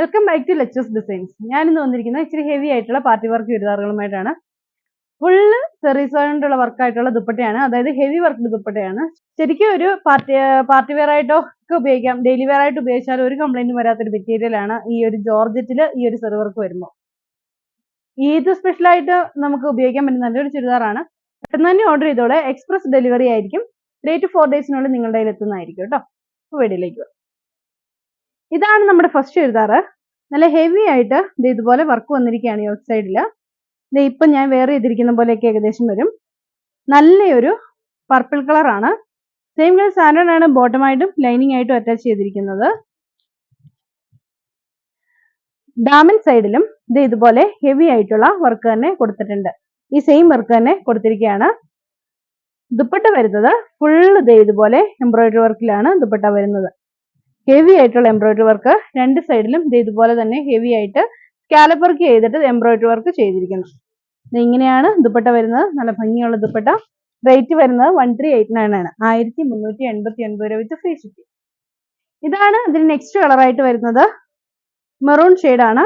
Welcome back to lectures designs ഞാൻ ഇന്ന് വന്നിരിക്കുന്നത് ഇച്ചിരി ഹെവി ആയിട്ടുള്ള പാർട്ടി വർക്ക് ചുരിദാറുകളുമായിട്ടാണ്. ഫുള്ള് സെറീസ് കൊണ്ടുള്ള വർക്കായിട്ടുള്ള ദുപ്പട്ടയാണ്. അതായത് ഹെവി വർക്ക് ദുപ്പട്ടയാണ്. ശരിക്കും ഒരു പാർട്ടി പാർട്ടി വെയർ ആയിട്ടോ ഒക്കെ ഉപയോഗിക്കാം. ഡെയിലി വെയർ ആയിട്ട് ഉപയോഗിച്ചാലും ഒരു കംപ്ലൈന്റും വരാത്തൊരു മെറ്റീരിയൽ ആണ് ഈ ഒരു ജോർജറ്റിൽ ഈ ഒരു സെറി വർക്ക് വരുമ്പോൾ സ്പെഷ്യൽ ആയിട്ട് നമുക്ക് ഉപയോഗിക്കാൻ പറ്റുന്ന നല്ലൊരു ചുരിദാറാണ്. പെട്ടെന്ന് തന്നെ ഓർഡർ ചെയ്തോളെ. എക്സ്പ്രസ് ഡെലിവറി ആയിരിക്കും. ത്രീ ടു ഫോർ ഡേയ്സിനുള്ളിൽ നിങ്ങളുടെ കയ്യിൽ എത്തുന്നതായിരിക്കും കേട്ടോ. വീഡിയോയിലേക്ക് ഇതാണ് നമ്മുടെ ഫസ്റ്റ് എഴുതാറ്. നല്ല ഹെവി ആയിട്ട് ഇത് ഇതുപോലെ വർക്ക് വന്നിരിക്കുകയാണ് ഔട്ട് സൈഡിൽ ഇത് ഇപ്പം ഞാൻ വേറെ ചെയ്തിരിക്കുന്ന പോലെയൊക്കെ ഏകദേശം വരും. നല്ലൊരു പർപ്പിൾ കളറാണ് സെയിം കളർ സാൻഡേർഡ് ബോട്ടമായിട്ടും ലൈനിങ് ആയിട്ടും അറ്റാച്ച് ചെയ്തിരിക്കുന്നത്. ഡാമൻ സൈഡിലും ഇത് ഇതുപോലെ ഹെവി ആയിട്ടുള്ള വർക്ക് തന്നെ കൊടുത്തിട്ടുണ്ട്. ഈ സെയിം വർക്ക് തന്നെ കൊടുത്തിരിക്കുകയാണ്. ദുപ്പട്ട വരുന്നത് ഫുള്ള് ദേ ഇതുപോലെ എംബ്രോയിഡറി വർക്കിലാണ് ദുപ്പട്ട വരുന്നത്. ഹെവി ആയിട്ടുള്ള എംബ്രോയിഡറി വർക്ക് രണ്ട് സൈഡിലും ഇത് ഇതുപോലെ തന്നെ ഹെവി ആയിട്ട് സ്കാലപ്പ് വർക്ക് ചെയ്തിട്ട് എംബ്രോയിഡറി വർക്ക് ചെയ്തിരിക്കുന്നു. ഇത് ഇങ്ങനെയാണ് ദുപ്പട്ട വരുന്നത്. നല്ല ഭംഗിയുള്ള ദുപ്പട്ട. റേറ്റ് വരുന്നത് വൺ ത്രീ എയ്റ്റ് നയൻ ആണ്. ആയിരത്തി മുന്നൂറ്റി എൺപത്തി ഒൻപത് രൂപ വിത്ത് ഫ്രീ ഷിപ്പിംഗ് ഇതാണ് ഇതിന് നെക്സ്റ്റ് കളറായിട്ട് വരുന്നത്. മെറൂൺ ആണ്.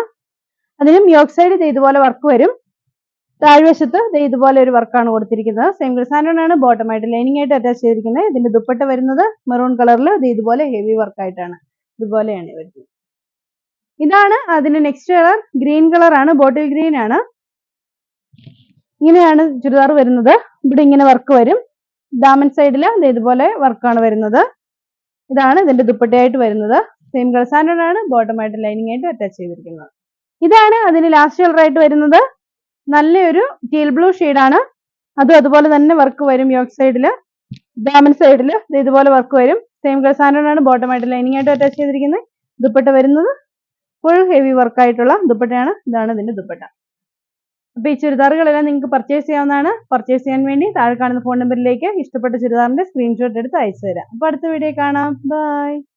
അതിനും യോക്ക് സൈഡ് ഇതുപോലെ വർക്ക് വരും. താഴ്വശത്ത് ഇതുപോലെ ഒരു വർക്കാണ് കൊടുത്തിരിക്കുന്നത്. സെയിം സാൻഡൺ ആണ് ബോട്ടം ആയിട്ട് ലൈനിങ് ആയിട്ട് അറ്റാച്ച് ചെയ്തിരിക്കുന്നത്. ഇതിന്റെ ദുപ്പട്ട വരുന്നത് മെറൂൺ കളറിൽ ഇത് ഇതുപോലെ ഹെവി വർക്കായിട്ടാണ് ഇതുപോലെയാണ് വരുന്നത് ഇതാണ് അതിന്റെ നെക്സ്റ്റ് കളർ ഗ്രീൻ കളറാണ് ബോട്ടിൽ ഗ്രീൻ ആണ്. ഇങ്ങനെയാണ് ചുരിദാർ വരുന്നത്. ഇവിടെ ഇങ്ങനെ വർക്ക് വരും. ഡാമൻ സൈഡിൽ ഇതുപോലെ വർക്കാണ് വരുന്നത്. ഇതാണ് ഇതിന്റെ ദുപ്പട്ടയായിട്ട് വരുന്നത്. സെയിം കളർ സാൻഡൺ ആണ് ബോട്ടം ആയിട്ട് ലൈനിങ് ആയിട്ട് അറ്റാച്ച് ചെയ്തിരിക്കുന്നത്. ഇതാണ് അതിന് ലാസ്റ്റ് കളറായിട്ട് വരുന്നത്. നല്ലൊരു ടീൽ ബ്ലൂ ആണ്. അതും അതുപോലെ തന്നെ വർക്ക് വരും യോക്ക് സൈഡിൽ ഡാമൻ സൈഡിൽ ഇതുപോലെ വർക്ക് വരും. സെയിം കളർ സാധനമാണ് ബോട്ടമായിട്ട് ലൈനിങ് ആയിട്ട് അറ്റാച്ച് ചെയ്തിരിക്കുന്നത് ദുപ്പട്ട വരുന്നത് ഫുൾ ഹെവി വർക്ക് ആയിട്ടുള്ള ദുപ്പട്ടയാണ്. ഇതാണ് ഇതിന്റെ ദുപ്പട്ട. അപ്പൊ ഈ ചുരിദാറുകളെല്ലാം നിങ്ങൾക്ക് പർച്ചേസ് ചെയ്യാവുന്നതാണ്. പർച്ചേസ് ചെയ്യാൻ വേണ്ടി താഴെ കാണുന്ന ഫോൺ നമ്പറിലേക്ക് ഇഷ്ടപ്പെട്ട ചുരിദാറിന്റെ സ്ക്രീൻഷോട്ട് എടുത്ത് അയച്ചു തരാം അപ്പൊ അടുത്ത വീഡിയോ കാണാം. ബൈ